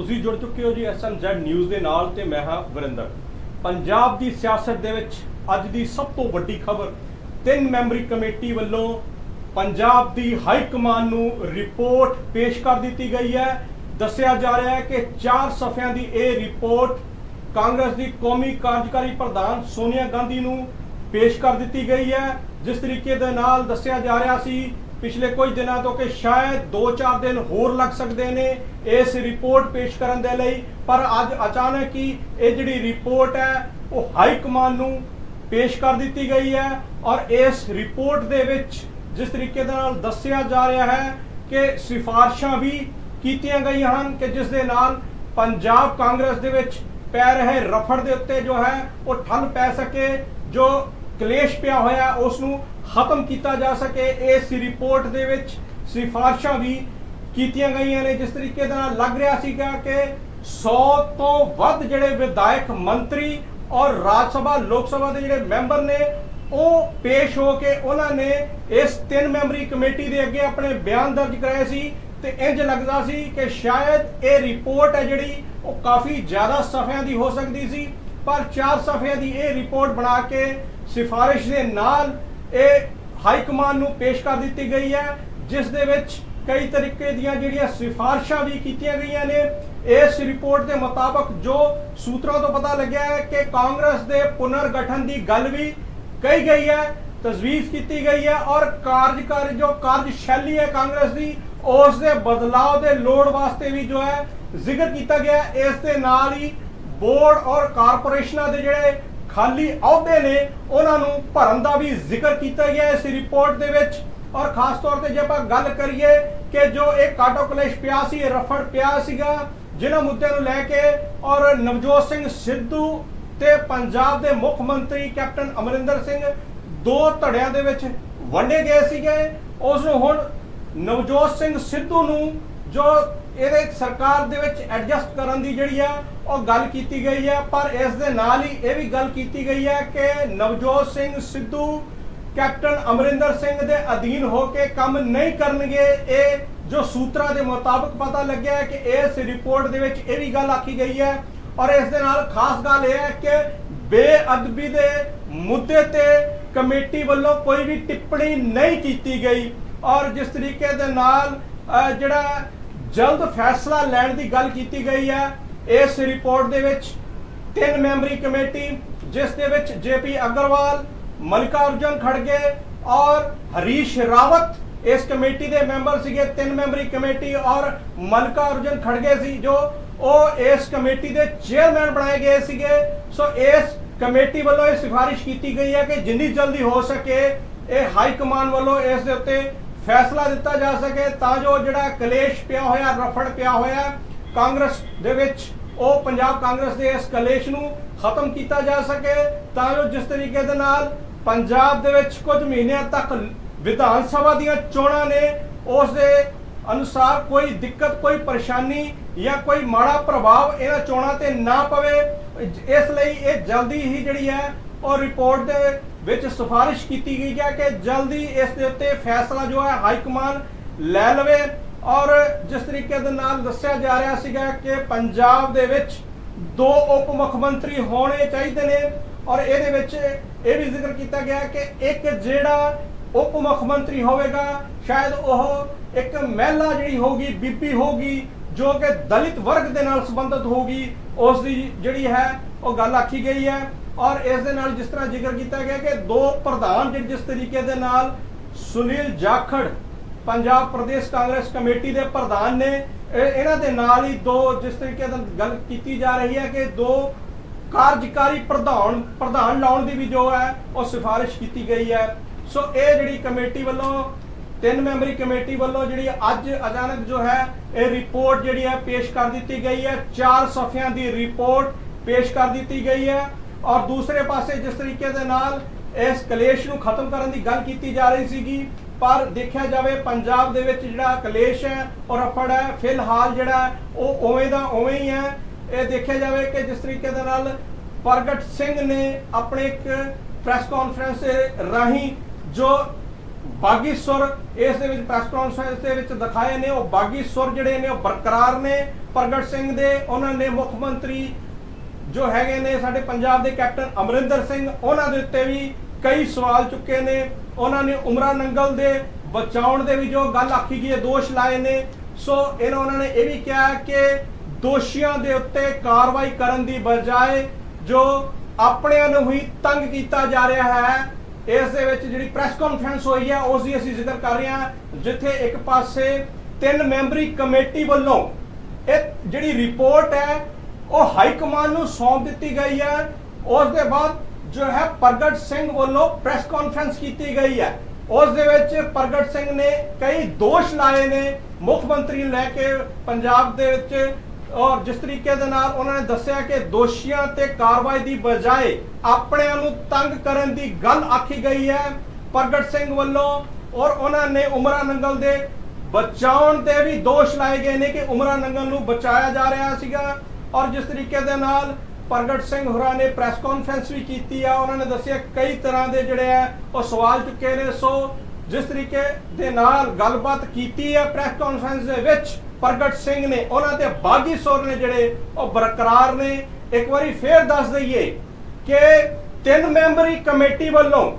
ਤੁਸੀਂ ਜੁੜ ਚੁੱਕੇ ਹੋ ਜੀ ਐਸਐਮਜ਼ੈਡ ਨਿਊਜ਼ ਦੇ ਨਾਲ ਤੇ ਮੈਂ ਹਾਂ ਵਰਿੰਦਰ। ਪੰਜਾਬ ਦੀ ਸਿਆਸਤ ਦੇ ਵਿੱਚ ਅੱਜ ਦੀ ਸਭ ਤੋਂ ਵੱਡੀ ਖਬਰ, ਤਿੰਨ ਮੈਂਬਰੀ ਕਮੇਟੀ ਵੱਲੋਂ ਪੰਜਾਬ ਦੀ ਹਾਈ ਕਮਾਨ ਨੂੰ ਰਿਪੋਰਟ ਪੇਸ਼ ਕਰ ਦਿੱਤੀ ਗਈ ਹੈ। ਦੱਸਿਆ ਜਾ ਰਿਹਾ ਹੈ ਕਿ ਚਾਰ ਸਫ਼ਿਆਂ ਦੀ ਇਹ ਰਿਪੋਰਟ ਕਾਂਗਰਸ ਦੀ ਕੌਮੀ ਕਾਰਜਕਾਰੀ ਪ੍ਰਧਾਨ ਸੋਨੀਆ ਗਾਂਧੀ ਨੂੰ ਪੇਸ਼ ਕਰ ਦਿੱਤੀ ਗਈ ਹੈ। ਜਿਸ ਤਰੀਕੇ ਦੇ ਨਾਲ ਦੱਸਿਆ ਜਾ ਰਿਹਾ ਸੀ ਪਿਛਲੇ ਕੁਝ ਦਿਨਾਂ ਤੋਂ ਕਿ ਸ਼ਾਇਦ 2-4 ਦਿਨ ਹੋਰ ਲੱਗ ਸਕਦੇ ਨੇ ਇਸ ਰਿਪੋਰਟ ਪੇਸ਼ ਕਰਨ ਦੇ ਲਈ, ਪਰ ਅੱਜ ਅਚਾਨਕ ਹੀ ਇਹ ਜਿਹੜੀ ਰਿਪੋਰਟ ਹੈ, ਉਹ ਹਾਈ ਕਮਾਨ ਨੂੰ ਪੇਸ਼ ਕਰ ਦਿੱਤੀ ਗਈ ਹੈ ਔਰ ਇਸ ਰਿਪੋਰਟ ਦੇ ਵਿੱਚ ਜਿਸ ਤਰੀਕੇ ਦੇ ਨਾਲ ਦੱਸਿਆ ਜਾ ਰਿਹਾ ਹੈ ਕਿ ਸਿਫਾਰਸ਼ਾਂ ਵੀ ਕੀਤੀਆਂ ਗਈਆਂ ਹਨ ਕਿ ਜਿਸ ਦੇ ਨਾਲ ਪੰਜਾਬ ਕਾਂਗਰਸ ਦੇ ਵਿੱਚ ਪੈ ਰਹੇ ਰਫੜ ਦੇ ਉੱਤੇ ਜੋ ਹੈ, ਉਹ ਠੱਲ ਪੈ ਸਕੇ, ਜੋ ਕਲੇਸ਼ ਪਿਆ ਹੋਇਆ ਉਸ ਨੂੰ ਖਤਮ ਕੀਤਾ ਜਾ ਸਕੇ। ਇਸ ਰਿਪੋਰਟ ਦੇ ਵਿੱਚ ਸਿਫਾਰਸ਼ਾਂ ਵੀ ਕੀਤੀਆਂ ਗਈਆਂ ਨੇ। ਜਿਸ ਤਰੀਕੇ ਦੇ ਨਾਲ ਲੱਗ ਰਿਹਾ ਸੀਗਾ ਕਿ 100 ਤੋਂ ਵੱਧ ਜਿਹੜੇ ਵਿਧਾਇਕ ਮੰਤਰੀ ਔਰ ਰਾਜ ਸਭਾ, ਲੋਕ ਸਭਾ ਦੇ ਜਿਹੜੇ ਮੈਂਬਰ ਨੇ, ਉਹ ਪੇਸ਼ ਹੋ ਕੇ ਉਹਨਾਂ ਨੇ ਇਸ ਤਿੰਨ ਮੈਂਬਰੀ ਕਮੇਟੀ ਦੇ ਅੱਗੇ ਆਪਣੇ ਬਿਆਨ ਦਰਜ ਕਰਾਏ ਸੀ ਤੇ ਇੰਜ ਲੱਗਦਾ ਸੀ ਕਿ ਸ਼ਾਇਦ ਇਹ ਰਿਪੋਰਟ ਹੈ ਜਿਹੜੀ ਉਹ ਕਾਫੀ ਜ਼ਿਆਦਾ ਸਫ਼ਿਆਂ ਦੀ ਹੋ ਸਕਦੀ ਸੀ। ਪਰ ਚਾਰ ਸਫ਼ਿਆਂ ਦੀ ਇਹ ਰਿਪੋਰਟ ਬਣਾ ਕੇ ਸਿਫਾਰਿਸ਼ ਦੇ ਨਾਲ ਇਹ ਹਾਈ ਕਮਾਨ ਨੂੰ ਪੇਸ਼ ਕਰ ਦਿੱਤੀ ਗਈ ਹੈ, ਜਿਸ ਦੇ ਵਿੱਚ ਕਈ ਤਰੀਕੇ ਦੀਆਂ ਜਿਹੜੀਆਂ ਸਿਫਾਰਸ਼ਾਂ ਵੀ ਕੀਤੀਆਂ ਗਈਆਂ ਨੇ। ਇਸ ਰਿਪੋਰਟ ਦੇ ਮੁਤਾਬਕ ਜੋ ਸੂਤਰਾਂ ਤੋਂ ਪਤਾ ਲੱਗਿਆ ਹੈ ਕਿ ਕਾਂਗਰਸ ਦੇ ਪੁਨਰਗਠਨ ਦੀ ਗੱਲ ਵੀ ਕਹੀ ਗਈ ਹੈ, ਤਜਵੀਜ਼ ਕੀਤੀ ਗਈ ਹੈ ਔਰ ਕਾਰਜਕਾਰੀ ਜੋ ਕਾਰਜ ਸ਼ੈਲੀ ਹੈ ਕਾਂਗਰਸ ਦੀ, ਉਸ ਦੇ ਬਦਲਾਅ ਦੇ ਲੋੜ ਵਾਸਤੇ ਵੀ ਜੋ ਹੈ ਜ਼ਿਕਰ ਕੀਤਾ ਗਿਆ। ਇਸ ਦੇ ਨਾਲ ਹੀ ਬੋਰਡ ਔਰ ਕਾਰਪੋਰੇਸ਼ਨਾਂ ਦੇ ਜਿਹੜੇ ਖਾਲੀ ਅਹੁਦੇ ਨੇ ਉਹਨਾਂ ਨੂੰ ਭਰਨ ਦਾ ਵੀ ਜ਼ਿਕਰ ਕੀਤਾ ਗਿਆ ਇਸ ਰਿਪੋਰਟ ਦੇ ਵਿੱਚ। ਔਰ ਖਾਸ ਤੌਰ ਤੇ ਜੇ ਆਪਾਂ ਗੱਲ ਕਰੀਏ ਕਿ ਜੋ ਇਹ ਕਾਟੋ ਕਲੇਸ਼ ਪਿਆ ਸੀ, ਇਹ ਰਫੜ ਪਿਆ ਸੀਗਾ ਜਿਨ੍ਹਾਂ ਮੁੱਦਿਆਂ ਨੂੰ ਲੈ ਕੇ। ਔਰ ਨਵਜੋਤ ਸਿੰਘ ਸਿੱਧੂ ਤੇ ਪੰਜਾਬ ਦੇ ਮੁੱਖ ਮੰਤਰੀ ਕੈਪਟਨ ਅਮਰਿੰਦਰ ਸਿੰਘ ਦੋ ਧੜਿਆਂ ਦੇ ਵਿੱਚ ਵੰਡੇ ਗਏ ਸੀਗੇ। ਉਸ ਨੂੰ ਹੁਣ ਨਵਜੋਤ ਸਿੰਘ ਸਿੱਧੂ ਨੂੰ ਜੋ ਇਹਦੇ ਸਰਕਾਰ ਦੇ ਵਿੱਚ ਐਡਜਸਟ ਕਰਨ ਦੀ ਜਿਹੜੀ ਆ, ਉਹ ਗੱਲ ਕੀਤੀ ਗਈ ਹੈ ਪਰ ਇਸ ਦੇ ਨਾਲ ਹੀ ਇਹ ਵੀ ਗੱਲ ਕੀਤੀ ਗਈ ਹੈ ਕਿ ਨਵਜੋਤ ਸਿੰਘ ਸਿੱਧੂ, ਕੈਪਟਨ ਅਮਰਿੰਦਰ ਸਿੰਘ ਦੇ ਅਧੀਨ ਹੋ ਕੇ ਕੰਮ ਨਹੀਂ ਕਰਨਗੇ, ਇਹ ਜੋ ਸੂਤਰਾਂ ਦੇ ਮੁਤਾਬਕ ਪਤਾ ਲੱਗਿਆ ਹੈ ਕਿ ਇਸ ਰਿਪੋਰਟ ਦੇ ਵਿੱਚ ਇਹ ਵੀ ਗੱਲ ਆਖੀ ਗਈ ਹੈ। ਔਰ ਇਸ ਦੇ ਨਾਲ ਖਾਸ ਗੱਲ ਇਹ ਹੈ ਕਿ ਬੇਅਦਬੀ ਦੇ ਮੁੱਦੇ ਤੇ ਕਮੇਟੀ ਵੱਲੋਂ ਕੋਈ ਵੀ ਟਿੱਪਣੀ ਨਹੀਂ ਕੀਤੀ ਗਈ। ਔਰ ਜਿਸ ਤਰੀਕੇ ਦੇ ਨਾਲ ਜਿਹੜਾ ਜਲਦ ਫੈਸਲਾ ਲੈਣ ਦੀ ਗੱਲ ਕੀਤੀ ਗਈ ਹੈ। ਇਸ ਰਿਪੋਰਟ ਦੇ ਵਿੱਚ ਤਿੰਨ ਮੈਂਬਰੀ ਕਮੇਟੀ, ਜਿਸ ਦੇ ਵਿੱਚ ਜੇਪੀ ਅਗਰਵਾਲ ਮਲਿਕਾ ਅਰਜਨ ਖੜਗੇ ਔਰ ਹਰੀਸ਼ ਰਾਵਤ ਇਸ ਕਮੇਟੀ ਦੇ ਮੈਂਬਰ ਸੀਗੇ। ਤਿੰਨ ਮੈਂਬਰੀ ਕਮੇਟੀ ਔਰ ਮਲਿਕਾ ਅਰਜਨ ਖੜਗੇ ਸੀ, ਜੋ ਉਹ ਇਸ ਕਮੇਟੀ ਦੇ ਚੇਅਰਮੈਨ ਬਣਾਏ ਗਏ ਸੀਗੇ। ਸੋ ਇਸ ਕਮੇਟੀ ਵੱਲੋਂ ਇਹ ਸਿਫਾਰਿਸ਼ ਕੀਤੀ ਗਈ ਹੈ ਕਿ ਜਿੰਨੀ ਜਲਦੀ ਹੋ ਸਕੇ, ਇਹ ਹਾਈ ਕਮਾਨ ਵੱਲੋਂ ਇਸ ਦੇ ਉੱਤੇ ਫੈਸਲਾ ਦਿੱਤਾ ਜਾ ਸਕੇ ਤਾਂ ਜੋ ਜਿਹੜਾ ਕਲੇਸ਼ ਪਿਆ ਹੋਇਆ, ਰਫੜ ਪਿਆ ਹੋਇਆ, ਕਾਂਗਰਸ ਦੇ ਵਿੱਚ, ਉਹ ਪੰਜਾਬ ਕਾਂਗਰਸ ਦੇ ਇਸ ਕਲੇਸ਼ ਨੂੰ ਖਤਮ ਕੀਤਾ ਜਾ ਸਕੇ। ਤਾਂ ਜੋ ਜਿਸ ਤਰੀਕੇ ਦੇ ਨਾਲ ਪੰਜਾਬ ਦੇ ਵਿੱਚ ਕੁਝ ਮਹੀਨਿਆਂ ਤੱਕ ਵਿਧਾਨ ਸਭਾ ਦੀਆਂ ਚੋਣਾਂ ਨੇ, ਉਸ ਦੇ ਅਨੁਸਾਰ ਕੋਈ ਦਿੱਕਤ, ਕੋਈ ਪਰੇਸ਼ਾਨੀ ਜਾਂ ਕੋਈ ਮਾੜਾ ਪ੍ਰਭਾਵ ਇਹਨਾਂ ਚੋਣਾਂ ਤੇ ਨਾ ਪਵੇ। ਇਸ ਲਈ ਇਹ ਜਲਦੀ ਹੀ ਜਿਹੜੀ ਹੈ, ਉਹ ਰਿਪੋਰਟ ਦੇ ਵਿੱਚ ਸਿਫਾਰਿਸ਼ ਕੀਤੀ ਗਈ ਹੈ ਕਿ ਜਲਦੀ ਇਸ ਦੇ ਉੱਤੇ ਫੈਸਲਾ ਜੋ ਹੈ ਹਾਈ ਕਮਾਨ ਲੈ ਲਵੇ ਔਰ ਜਿਸ ਤਰੀਕੇ ਦੇ ਨਾਲ ਦੱਸਿਆ ਜਾ ਰਿਹਾ ਸੀਗਾ ਕਿ ਪੰਜਾਬ ਦੇ ਵਿੱਚ ਦੋ ਉਪ ਮੁੱਖ ਮੰਤਰੀ ਹੋਣੇ ਚਾਹੀਦੇ ਨੇ ਔਰ ਇਹਦੇ ਵਿੱਚ ਇਹ ਵੀ ਜ਼ਿਕਰ ਕੀਤਾ ਗਿਆ ਕਿ ਇੱਕ ਜਿਹੜਾ ਉਪ ਮੁੱਖ ਮੰਤਰੀ ਹੋਵੇਗਾ, ਸ਼ਾਇਦ ਉਹ ਇੱਕ ਮਹਿਲਾ ਜਿਹੜੀ ਹੋਗੀ ਬੀਬੀ ਹੋਗੀ ਜੋ ਕਿ ਦਲਿਤ ਵਰਗ ਦੇ ਨਾਲ ਸੰਬੰਧਿਤ ਹੋਗੀ ਉਸ ਦੀ ਜਿਹੜੀ ਹੈ, ਉਹ ਗੱਲ ਆਖੀ ਗਈ ਹੈ ਔਰ ਇਸ ਦੇ ਨਾਲ ਜਿਸ ਤਰ੍ਹਾਂ ਜ਼ਿਕਰ ਕੀਤਾ ਗਿਆ ਕਿ ਦੋ ਪ੍ਰਧਾਨ ਜਿਸ ਤਰੀਕੇ ਦੇ ਨਾਲ ਸੁਨੀਲ ਜਾਖੜ ਪੰਜਾਬ ਪ੍ਰਦੇਸ਼ ਕਾਂਗਰਸ ਕਮੇਟੀ ਦੇ ਪ੍ਰਧਾਨ ਨੇ, ਇਹ- ਇਹਨਾਂ ਦੇ ਨਾਲ ਹੀ ਦੋ ਜਿਸ ਤਰੀਕੇ ਨਾਲ ਗੱਲ ਕੀਤੀ ਜਾ ਰਹੀ ਹੈ ਕਿ ਦੋ ਕਾਰਜਕਾਰੀ ਪ੍ਰਧਾਨ ਪ੍ਰਧਾਨ ਲਾਉਣ ਦੀ ਵੀ ਜੋ ਹੈ, ਉਹ ਸਿਫਾਰਿਸ਼ ਕੀਤੀ ਗਈ ਹੈ। ਸੋ ਇਹ ਜਿਹੜੀ ਕਮੇਟੀ ਵੱਲੋਂ ਤਿੰਨ ਮੈਂਬਰੀ ਕਮੇਟੀ ਵੱਲੋਂ ਜਿਹੜੀ ਅੱਜ ਅਚਾਨਕ ਜੋ ਹੈ, ਇਹ ਰਿਪੋਰਟ ਜਿਹੜੀ ਹੈ ਪੇਸ਼ ਕਰ ਦਿੱਤੀ ਗਈ ਹੈ। ਚਾਰ ਸਫ਼ਿਆਂ ਦੀ ਰਿਪੋਰਟ ਪੇਸ਼ ਕਰ ਦਿੱਤੀ ਗਈ ਹੈ। ਔਰ ਦੂਸਰੇ ਪਾਸੇ ਜਿਸ ਤਰੀਕੇ ਦੇ ਨਾਲ ਇਸ ਕਲੇਸ਼ ਨੂੰ ਖਤਮ ਕਰਨ ਦੀ ਗੱਲ ਕੀਤੀ ਜਾ ਰਹੀ ਸੀਗੀ, ਪਰ ਦੇਖਿਆ ਜਾਵੇ ਪੰਜਾਬ ਦੇ ਵਿੱਚ ਜਿਹੜਾ ਕਲੇਸ਼ ਹੈ ਔਰ ਰਫੜ ਹੈ, ਫਿਲਹਾਲ ਜਿਹੜਾ ਉਹ ਉਵੇਂ ਦਾ ਉਵੇਂ ਹੀ ਹੈ। ਇਹ ਦੇਖਿਆ ਜਾਵੇ ਕਿ ਜਿਸ ਤਰੀਕੇ ਦੇ ਨਾਲ ਪ੍ਰਗਟ ਸਿੰਘ ਨੇ ਆਪਣੇ ਇੱਕ ਪ੍ਰੈਸ ਕਾਨਫਰੰਸ ਰਾਹੀਂ ਜੋ ਬਾਗੀ ਸੁਰ ਇਸ ਦੇ ਵਿੱਚ ਪ੍ਰੈਸ ਕਾਨਫਰੰਸ ਦੇ ਵਿੱਚ ਦਿਖਾਏ ਨੇ, ਉਹ ਬਾਗੀ ਸੁਰ ਜਿਹੜੇ ਨੇ, ਉਹ ਬਰਕਰਾਰ ਨੇ, ਪ੍ਰਗਟ ਸਿੰਘ ਦੇ, ਉਹਨਾਂ ਨੇ ਮੁੱਖ ਮੰਤਰੀ ਜੋ ਹੈਗੇ ਨੇ ਸਾਡੇ ਪੰਜਾਬ ਦੇ ਕੈਪਟਨ ਅਮਰਿੰਦਰ ਸਿੰਘ, ਉਹਨਾਂ ਦੇ ਉੱਤੇ ਵੀ ਕਈ ਸਵਾਲ ਚੁੱਕੇ ਨੇ। ਉਹਨਾਂ ਨੇ ਉਮਰਾ ਨੰਗਲ ਦੇ ਬਚਾਉਣ ਦੇ ਵੀ ਜੋ ਗੱਲ ਆਖੀ ਗਈ ਹੈ, ਦੋਸ਼ ਲਾਏ ਨੇ। ਸੋ ਇਹਨਾਂ, ਉਹਨਾਂ ਨੇ ਇਹ ਵੀ ਕਿਹਾ ਕਿ ਦੋਸ਼ੀਆਂ ਦੇ ਉੱਤੇ ਕਾਰਵਾਈ ਕਰਨ ਦੀ ਬਜਾਏ ਜੋ ਆਪਣਿਆਂ ਨੂੰ ਹੀ ਤੰਗ ਕੀਤਾ ਜਾ ਰਿਹਾ ਹੈ ਇਸ ਦੇ ਵਿੱਚ ਜਿਹੜੀ ਪ੍ਰੈਸ ਕਾਨਫਰੰਸ ਹੋਈ ਹੈ ਉਸ ਦੀ ਅਸੀਂ ਜ਼ਿਕਰ ਕਰ ਰਹੇ ਹਾਂ, ਜਿੱਥੇ ਇੱਕ ਪਾਸੇ ਤਿੰਨ ਮੈਂਬਰੀ ਕਮੇਟੀ ਵੱਲੋਂ ਇਹ ਜਿਹੜੀ ਰਿਪੋਰਟ ਹੈ, ਉਹ ਹਾਈ ਕਮਾਂਡ ਨੂੰ ਸੌਂਪ ਦਿੱਤੀ ਗਈ ਹੈ। ਉਸ ਦੇ ਬਾਅਦ ਜੋ ਹੈ ਪ੍ਰਗਟ ਸਿੰਘ ਵੱਲੋਂ ਪ੍ਰੈਸ ਕਾਨਫਰੰਸ ਕੀਤੀ ਗਈ ਹੈ। ਉਸ ਦੇ ਵਿੱਚ ਪ੍ਰਗਟ ਸਿੰਘ ਨੇ ਕਈ ਦੋਸ਼ ਲਾਏ ਨੇ। ਮੁੱਖ ਮੰਤਰੀ ਨੂੰ ਲੈ ਕੇ ਪੰਜਾਬ ਦੇ ਵਿੱਚ ਔਰ ਜਿਸ ਤਰੀਕੇ ਦੇ ਨਾਲ ਉਹਨਾਂ ਨੇ ਦੱਸਿਆ ਕਿ ਦੋਸ਼ੀਆਂ ਤੇ ਕਾਰਵਾਈ ਦੀ ਬਜਾਏ ਆਪਣਿਆਂ ਨੂੰ ਤੰਗ ਕਰਨ ਦੀ ਗੱਲ ਆਖੀ ਗਈ ਹੈ ਪ੍ਰਗਟ ਸਿੰਘ ਵੱਲੋਂ ਔਰ ਉਹਨਾਂ ਨੇ ਉਮਰਾ ਨੰਗਲ ਦੇ ਬਚਾਉਣ 'ਤੇ ਵੀ ਦੋਸ਼ ਲਾਏ ਗਏ ਨੇ ਕਿ ਉਮਰਾ ਨੰਗਲ ਨੂੰ ਬਚਾਇਆ ਜਾ ਰਿਹਾ ਸੀਗਾ। ਔਰ ਜਿਸ ਤਰੀਕੇ ਦੇ ਨਾਲ ਪ੍ਰਗਟ ਸਿੰਘ ਹੋਰਾਂ ਨੇ ਪ੍ਰੈਸ ਕਾਨਫਰੰਸ ਵੀ ਕੀਤੀ ਆ। ਉਹਨਾਂ ਨੇ ਦੱਸਿਆ ਕਈ ਤਰ੍ਹਾਂ ਦੇ ਜਿਹੜੇ ਆ, ਉਹ ਸਵਾਲ ਚੁੱਕੇ ਨੇ। ਸੋ ਜਿਸ ਤਰੀਕੇ ਦੇ ਨਾਲ ਗੱਲਬਾਤ ਕੀਤੀ ਹੈ ਪ੍ਰੈਸ ਕਾਨਫਰੰਸ ਦੇ ਵਿੱਚ ਪ੍ਰਗਟ ਸਿੰਘ ਨੇ, ਉਹਨਾਂ ਤੇ ਬਾਗੀ ਸੁਰ ਨੇ ਜਿਹੜੇ ਉਹ ਬਰਕਰਾਰ ਨੇ। ਇੱਕ ਵਾਰੀ ਫੇਰ ਦੱਸ ਦਈਏ ਕਿ ਤਿੰਨ ਮੈਂਬਰੀ ਕਮੇਟੀ ਵੱਲੋਂ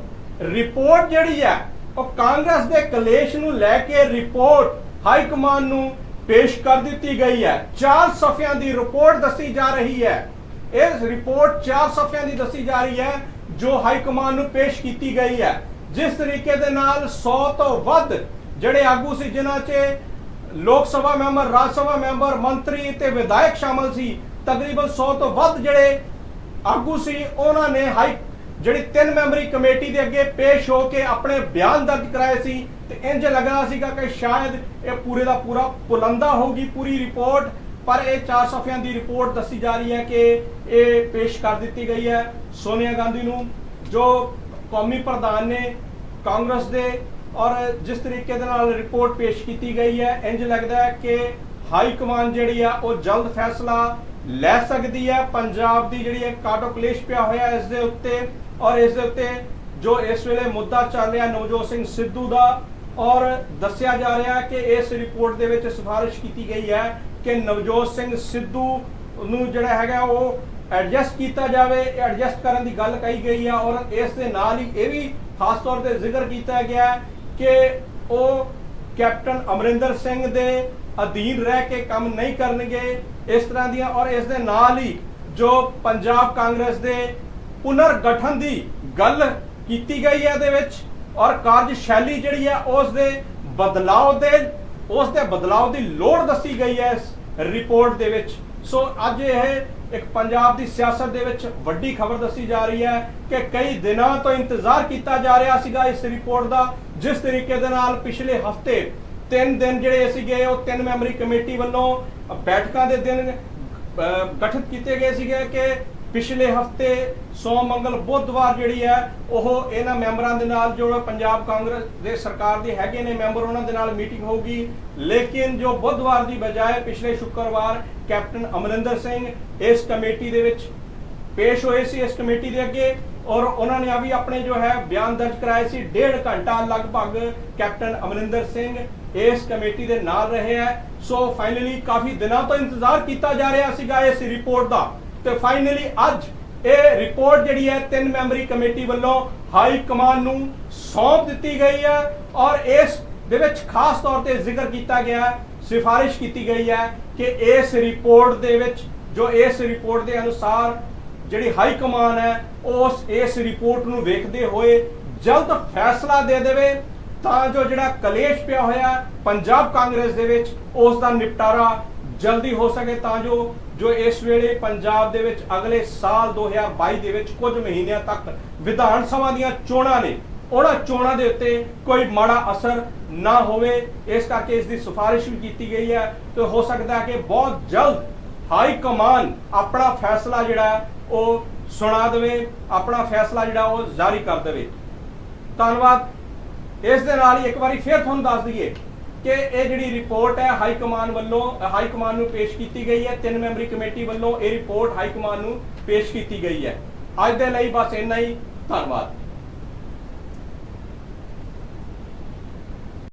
ਰਿਪੋਰਟ ਜਿਹੜੀ ਹੈ, ਉਹ ਕਾਂਗਰਸ ਦੇ ਕਲੇਸ਼ ਨੂੰ ਲੈ ਕੇ ਰਿਪੋਰਟ ਹਾਈ ਕਮਾਂਡ ਨੂੰ ਪੇਸ਼ ਕਰ ਦਿੱਤੀ ਗਈ ਹੈ। ਚਾਰ ਸਫ਼ਿਆਂ ਦੀ ਰਿਪੋਰਟ ਦੱਸੀ ਜਾ ਰਹੀ ਹੈ। ਇਸ ਰਿਪੋਰਟ ਚਾਰ ਸਫ਼ਿਆਂ ਦੀ ਦੱਸੀ ਜਾ ਰਹੀ ਹੈ, ਜੋ ਹਾਈ ਕਮਾਂਡ ਨੂੰ ਪੇਸ਼ ਕੀਤੀ ਗਈ ਹੈ। ਜਿਸ ਤਰੀਕੇ ਦੇ ਨਾਲ 100 ਤੋਂ ਵੱਧ ਜਿਹੜੇ ਆਗੂ ਸੀ, ਜਿਨ੍ਹਾਂ 'ਚ ਲੋਕ ਸਭਾ ਮੈਂਬਰ, ਰਾਜ ਸਭਾ ਮੈਂਬਰ, ਮੰਤਰੀ ਤੇ ਵਿਧਾਇਕ ਸ਼ਾਮਲ ਸੀ। ਤਕਰੀਬਨ 100 ਤੋਂ ਵੱਧ ਜਿਹੜੇ ਆਗੂ ਸੀ, ਉਹਨਾਂ ਨੇ ਹਾਈ ਜਿਹੜੀ ਤਿੰਨ ਮੈਂਬਰੀ ਕਮੇਟੀ ਦੇ ਅੱਗੇ ਪੇਸ਼ ਹੋ ਕੇ ਆਪਣੇ ਬਿਆਨ ਦਰਜ ਕਰਾਏ ਸੀ ਤੇ ਇੰਜ ਲੱਗਦਾ ਸੀਗਾ ਕਿ ਸ਼ਾਇਦ ਇਹ ਪੂਰੇ ਦਾ ਪੂਰਾ ਪੁਲੰਦਾ ਹੋਊਗੀ ਪੂਰੀ ਰਿਪੋਰਟ, ਪਰ ਇਹ ਚਾਰ ਸਫ਼ਿਆਂ ਦੀ ਰਿਪੋਰਟ ਦੱਸੀ ਜਾ ਰਹੀ ਹੈ ਕਿ ਇਹ ਪੇਸ਼ ਕਰ ਦਿੱਤੀ ਗਈ ਹੈ ਸੋਨੀਆ ਗਾਂਧੀ ਨੂੰ, ਜੋ ਕੌਮੀ ਪ੍ਰਧਾਨ ਨੇ ਕਾਂਗਰਸ ਦੇ ਔਰ ਜਿਸ ਤਰੀਕੇ ਦੇ ਨਾਲ ਰਿਪੋਰਟ ਪੇਸ਼ ਕੀਤੀ ਗਈ ਹੈ ਇੰਜ ਲੱਗਦਾ ਹੈ ਕਿ ਹਾਈ ਕਮਾਂਡ ਜਿਹੜੀ ਆ, ਉਹ ਜਲਦ ਫੈਸਲਾ ਲੈ ਸਕਦੀ ਹੈ। ਪੰਜਾਬ ਦੀ ਜਿਹੜੀ ਇਹ ਕਾਟੋ ਕਲੇਸ਼ ਪਿਆ ਹੋਇਆ ਇਸ ਦੇ ਉੱਤੇ ਔਰ ਇਸ ਦੇ ਉੱਤੇ ਜੋ ਇਸ ਵੇਲੇ ਮੁੱਦਾ ਚੱਲ ਰਿਹਾ ਨਵਜੋਤ ਸਿੰਘ ਸਿੱਧੂ ਦਾ ਔਰ ਦੱਸਿਆ ਜਾ ਰਿਹਾ ਕਿ ਇਸ ਰਿਪੋਰਟ ਦੇ ਵਿੱਚ ਸਿਫਾਰਿਸ਼ ਕੀਤੀ ਗਈ ਹੈ ਕਿ ਨਵਜੋਤ ਸਿੰਘ ਸਿੱਧੂ ਨੂੰ ਜਿਹੜਾ ਹੈਗਾ, ਉਹ ਐਡਜਸਟ ਕੀਤਾ ਜਾਵੇ, ਐਡਜਸਟ ਕਰਨ ਦੀ ਗੱਲ ਕਹੀ ਗਈ ਹੈ ਔਰ ਇਸ ਦੇ ਨਾਲ ਹੀ ਇਹ ਵੀ ਖਾਸ ਤੌਰ ਤੇ ਜ਼ਿਕਰ ਕੀਤਾ ਗਿਆ ਕਿ ਉਹ ਕੈਪਟਨ ਅਮਰਿੰਦਰ ਸਿੰਘ ਦੇ ਅਧੀਨ ਰਹਿ ਕੇ ਕੰਮ ਨਹੀਂ ਕਰਨਗੇ, ਇਸ ਤਰ੍ਹਾਂ ਦੀਆਂ ਔਰ ਇਸ ਦੇ ਨਾਲ ਹੀ ਜੋ ਪੰਜਾਬ ਕਾਂਗਰਸ ਦੇ ਪੁਨਰ ਗਠਨ ਦੀ ਗੱਲ ਕੀਤੀ ਗਈ ਹੈ ਇਹਦੇ ਵਿੱਚ ਔਰ ਕਾਰਜਸ਼ੈਲੀ ਜਿਹੜੀ ਹੈ ਉਸ ਦੇ ਬਦਲਾਅ ਦੇ, ਉਸ ਦੇ ਬਦਲਾਅ ਦੀ ਲੋੜ ਦੱਸੀ ਗਈ ਹੈ ਇਸ ਰਿਪੋਰਟ ਦੇ ਵਿੱਚ। ਸੋ ਅੱਜ ਇਹ ਇੱਕ ਪੰਜਾਬ ਦੀ ਸਿਆਸਤ ਦੇ ਵਿੱਚ ਵੱਡੀ ਖਬਰ ਦੱਸੀ ਜਾ ਰਹੀ ਹੈ ਕਿ ਕਈ ਦਿਨਾਂ ਤੋਂ ਇੰਤਜ਼ਾਰ ਕੀਤਾ ਜਾ ਰਿਹਾ ਸੀਗਾ ਇਸ ਰਿਪੋਰਟ ਦਾ, ਜਿਸ ਤਰੀਕੇ ਦੇ ਨਾਲ ਪਿਛਲੇ ਹਫ਼ਤੇ ਤਿੰਨ ਦਿਨ ਜਿਹੜੇ ਸੀਗੇ, ਉਹ ਤਿੰਨ ਮੈਂਬਰੀ ਕਮੇਟੀ ਵੱਲੋਂ ਬੈਠਕਾਂ ਦੇ ਦਿਨ ਗਠਿਤ ਕੀਤੇ ਗਏ ਸੀਗੇ ਕਿ ਪਿਛਲੇ ਹਫ਼ਤੇ ਸੋਮ ਮੰਗਲ ਬੁੱਧਵਾਰ ਜਿਹੜੀ ਹੈ, ਉਹ ਇਹਨਾਂ ਮੈਂਬਰਾਂ ਦੇ ਨਾਲ ਜੋ ਪੰਜਾਬ ਕਾਂਗਰਸ ਦੇ ਸਰਕਾਰ ਦੇ ਹੈਗੇ ਨੇ ਮੈਂਬਰ, ਉਹਨਾਂ ਦੇ ਨਾਲ ਮੀਟਿੰਗ ਹੋਊਗੀ। ਲੇਕਿਨ ਜੋ ਬੁੱਧਵਾਰ ਦੀ ਬਜਾਏ ਪਿਛਲੇ ਸ਼ੁੱਕਰਵਾਰ ਕੈਪਟਨ ਅਮਰਿੰਦਰ ਸਿੰਘ ਇਸ ਕਮੇਟੀ ਦੇ ਵਿੱਚ ਪੇਸ਼ ਹੋਏ ਸੀ, ਇਸ ਕਮੇਟੀ ਦੇ ਅੱਗੇ, ਔਰ ਉਹਨਾਂ ਨੇ ਆ ਵੀ ਆਪਣੇ ਜੋ ਹੈ ਬਿਆਨ ਦਰਜ ਕਰਾਏ ਸੀ, ਡੇਢ ਘੰਟਾ ਲਗਭਗ ਕੈਪਟਨ ਅਮਰਿੰਦਰ ਸਿੰਘ ਇਸ ਕਮੇਟੀ ਦੇ ਨਾਲ ਰਹੇ ਹੈ। ਸੋ ਫਾਈਨਲੀ ਕਾਫੀ ਦਿਨਾਂ ਤੋਂ ਇੰਤਜ਼ਾਰ ਕੀਤਾ ਜਾ ਰਿਹਾ ਸੀਗਾ ਇਸ ਰਿਪੋਰਟ ਦਾ। ਤੇ ਫਾਈਨਲੀ ਅੱਜ ਇਹ ਰਿਪੋਰਟ ਜਿਹੜੀ ਹੈ ਤਿੰਨ ਮੈਂਬਰੀ ਕਮੇਟੀ ਵੱਲੋਂ ਹਾਈ ਕਮਾਂਡ ਨੂੰ ਸੌਂਪ ਦਿੱਤੀ ਗਈ ਹੈ ਔਰ ਇਸ ਦੇ ਵਿੱਚ ਖਾਸ ਤੌਰ ਤੇ ਜ਼ਿਕਰ ਕੀਤਾ ਗਿਆ ਹੈ, ਸਿਫਾਰਿਸ਼ ਕੀਤੀ ਗਈ ਹੈ ਕਿ ਇਸ ਰਿਪੋਰਟ ਦੇ ਵਿੱਚ ਜੋ ਇਸ ਰਿਪੋਰਟ ਦੇ ਅਨੁਸਾਰ ਜਿਹੜੀ ਹਾਈ ਕਮਾਨ ਹੈ ਉਸ ਇਸ ਰਿਪੋਰਟ ਨੂੰ ਵੇਖਦੇ ਹੋਏ ਜਲਦ ਫੈਸਲਾ ਦੇ ਦੇਵੇ ਤਾਂ ਜੋ ਜਿਹੜਾ ਕਲੇਸ਼ ਪਿਆ ਹੋਇਆ ਪੰਜਾਬ ਕਾਂਗਰਸ ਦੇ ਵਿੱਚ ਉਸ ਦਾ ਨਿਪਟਾਰਾ ਜਲਦੀ ਹੋ ਸਕੇ ਤਾਂ ਜੋ ਜੋ ਇਸ ਵੇਲੇ ਪੰਜਾਬ ਦੇ ਵਿੱਚ ਅਗਲੇ ਸਾਲ 2022 ਦੇ ਵਿੱਚ ਕੁਝ ਮਹੀਨਿਆਂ ਤੱਕ ਵਿਧਾਨ ਸਭਾ ਦੀਆਂ ਚੋਣਾਂ ਨੇ, ਉਹਨਾਂ ਚੋਣਾਂ ਦੇ ਉੱਤੇ ਕੋਈ ਮਾੜਾ ਅਸਰ ਨਾ ਹੋਵੇ। ਇਸ ਕਰਕੇ ਇਸ ਦੀ ਸਿਫਾਰਿਸ਼ ਵੀ ਕੀਤੀ ਗਈ ਹੈ ਤੇ ਹੋ ਸਕਦਾ ਹੈ ਕਿ ਬਹੁਤ ਜਲਦ ਹਾਈ ਕਮਾਨ ਆਪਣਾ ਫੈਸਲਾ ਜਿਹੜਾ ਉਹ ਸੁਣਾ ਦੇਵੇ, ਆਪਣਾ ਫੈਸਲਾ ਜਿਹੜਾ ਉਹ ਜਾਰੀ ਕਰ ਦੇਵੇ। ਧੰਨਵਾਦ। ਇਸ ਦੇ ਨਾਲ ਹੀ ਇੱਕ ਵਾਰੀ ਫਿਰ ਤੁਹਾਨੂੰ ਦੱਸ ਦਈਏ ਕਿ ਇਹ ਜਿਹੜੀ ਰਿਪੋਰਟ ਹੈ ਹਾਈ ਕਮਾਨ ਵੱਲੋਂ, ਹਾਈ ਕਮਾਨ ਨੂੰ ਪੇਸ਼ ਕੀਤੀ ਗਈ ਹੈ। ਤਿੰਨ ਮੈਂਬਰੀ ਕਮੇਟੀ ਵੱਲੋਂ ਇਹ ਰਿਪੋਰਟ ਹਾਈ ਕਮਾਨ ਨੂੰ ਪੇਸ਼ ਕੀਤੀ ਗਈ ਹੈ। ਅੱਜ ਦੇ ਲਈ ਬਸ ਇੰਨਾ ਹੀ। ਧੰਨਵਾਦ।